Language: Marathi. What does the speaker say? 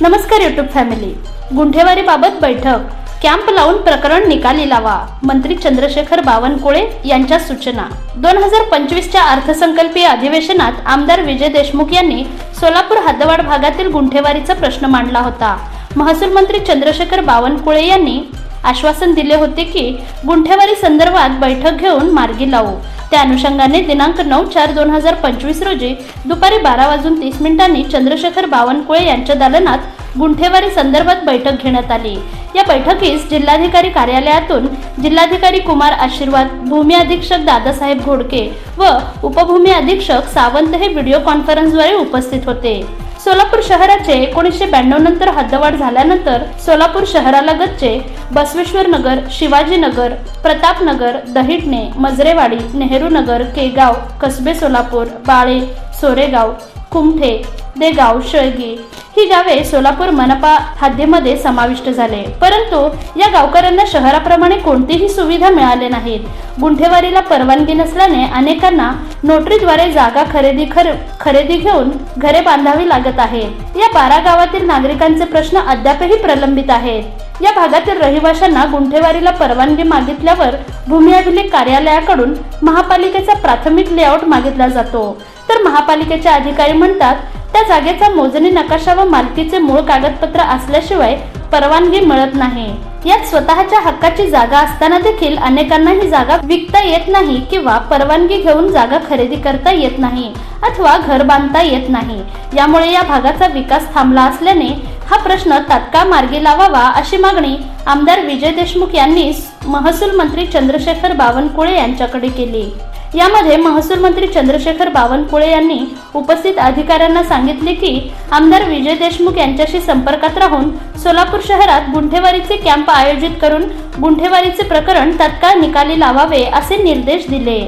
नमस्कार युट्यूब फॅमिली गुंठेवारीबाबत बैठक. कॅम्प लावून प्रकरण निकाली लावा. मंत्री चंद्रशेखर बावनकुळे यांच्या सूचना. दोन हजार पंचवीसच्या अर्थसंकल्पीय अधिवेशनात आमदार विजय देशमुख यांनी सोलापूर हद्दवाड भागातील गुंठेवारीचा प्रश्न मांडला होता. महसूल मंत्री चंद्रशेखर बावनकुळे यांनी आश्वासन दिले होते की गुंठेवारी संदर्भात बैठक घेऊन मार्गी लावू. त्या अनुषंगाने दिनांक नऊ चार दोन हजार पंचवीस रोजी दुपारी बारा वाजून तीस मिनिटांनी चंद्रशेखर बावनकुळे यांच्या दालनात गुंठेवारी संदर्भात बैठक घेण्यात आली. या बैठकीस जिल्हाधिकारी कार्यालयातून जिल्हाधिकारी कुमार आशीर्वाद भूमी अधीक्षक दादासाहेब घोडके व उपभूमी अधीक्षक सावंत हे व्हिडिओ कॉन्फरन्सद्वारे उपस्थित होते. सोलापूर शहराचे एकोणीसशे ब्याण्णव नंतर हद्दवाढ झाल्यानंतर सोलापूर शहरालगतचे बसवेश्वर नगर शिवाजीनगर प्रतापनगर दहिटणे मजरेवाडी नेहरू नगर केगाव कसबे सोलापूर बाळे सोरेगाव कुमठे देगाव शेळगी ही गावे सोलापूर मनपा हद्दीमध्ये समाविष्ट झाले. परंतु या गावकऱ्यांना शहराप्रमाणे कोणतीही सुविधा मिळाले नाहीत. गुंठेवारीला परवानगी नसल्याने अनेकांना नोटरीद्वारे जागा खरेदी खर खरेदी घेऊन घरे बांधावी लागत आहे. या बारा गावातील नागरिकांचे प्रश्न अद्यापही प्रलंबित आहेत. या भागातील रहिवाशांना गुंठेवारीला परवानगी मागितल्यावर भूमी अभिलेख कार्यालयाकडून महापालिकेचा प्राथमिक लेआउट मागितला जातो. तर महापालिकेचे अधिकारी म्हणतात त्या जागेचा मोजणी नकाशा व मालकीचे मूळ कागदपत्र असल्याशिवाय परवानगी मिळत नाही. यात स्वतःच्या हक्काची जागा असताना देखील अनेकांना ही जागा विकता येत नाही किंवा परवानगी घेऊन जागा खरेदी करता येत नाही अथवा घर बांधता येत नाही. यामुळे या भागाचा विकास थांबला असल्याने हा प्रश्न तात्काळ मार्गी लावावा अशी मागणी आमदार विजय देशमुख यांनी महसूल मंत्री चंद्रशेखर बावनकुळे यांच्याकडे केली. यामध्ये महसूल मंत्री चंद्रशेखर बावनकुळे यांनी उपस्थित अधिकाऱ्यांना सांगितले की आमदार विजय देशमुख यांच्याशी संपर्कात राहून सोलापूर शहरात गुंठेवारीचे कॅम्प आयोजित करून गुंठेवारीचे प्रकरण तत्काळ निकाली लावावे असे निर्देश दिले.